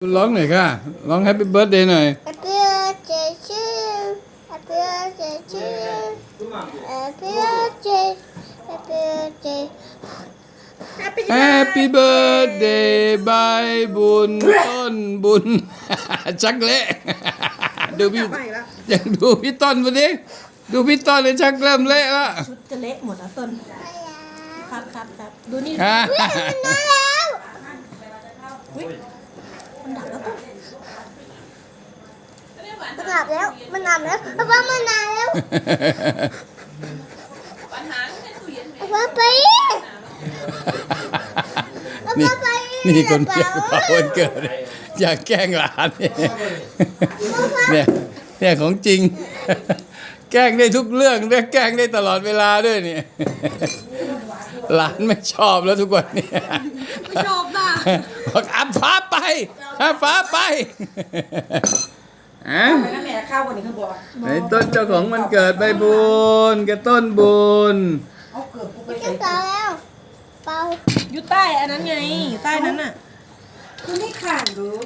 คุณร้องหน่อยค่ะ ร้องแฮปปี้เบิร์ดเดย์หน่อย Happy birthday to you. Happy birthday to you. Happy birthday. Happy birthday. Happy แฮปปี้เบิร์ดเดย์บายบุญต้นบุญ ชักเละดูพี่ยังดูพี่ต้นวันนี้ดูพี่ต้นเลยชักเริ่มเละแล้วชุดจะเละหมดแล้วต้น ครับครับครับดูนี่อ่ามาแล้ว อุ๊ยมันดับแล้วต้น มันหลับแล้ว มันหลับแล้วเอาว่ามันนานแล้วเอาว่าไปเอานี่ว่าไปนี่คนเพียงเผาวันเกิดอยากแกล้งหลานเนี่ยเนี่ย เนี่ยของจริง แกล้งได้ทุกเรื่องและแกล้งได้ตลอดเวลาด้วยเนี่ยหลานไม่ชอบแล้วทุกวันเนี่ยไม่ชอบนะ บอกอับฟ้าไปอับฟ้าไปอะแล้วแม่ข้าววันนี้เขาบอกไหนต้นเจ้าของมันเกิดใบบุญกับต้นบุญเอาเกือบกูไปจะเป่าแล้ว เป่าอยู่ใต้อันนั้นไงอยู่ใต้นั้นน่ะคือไม่ขาดหรือ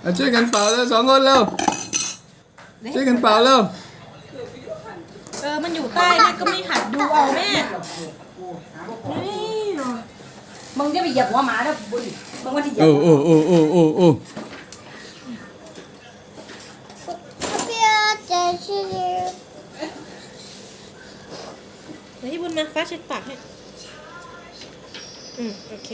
เอาช่วยกันเป่าแล้วสองคนเร็วช่วยกันเป่าเร็วเออมันอยู่ใต้แม่ก็ไม่หัดดูเอาแม่นี่ มึงจะไปเหยียบหัวหมาแล้วบุญมึงว่าที่เหยียบโอ้โอ้โอ้โอ้โอ้โอ้ Happy birthday to you เดี๋ยวที่บุญมาฟ้าเช็ดปากให้อืมโอเค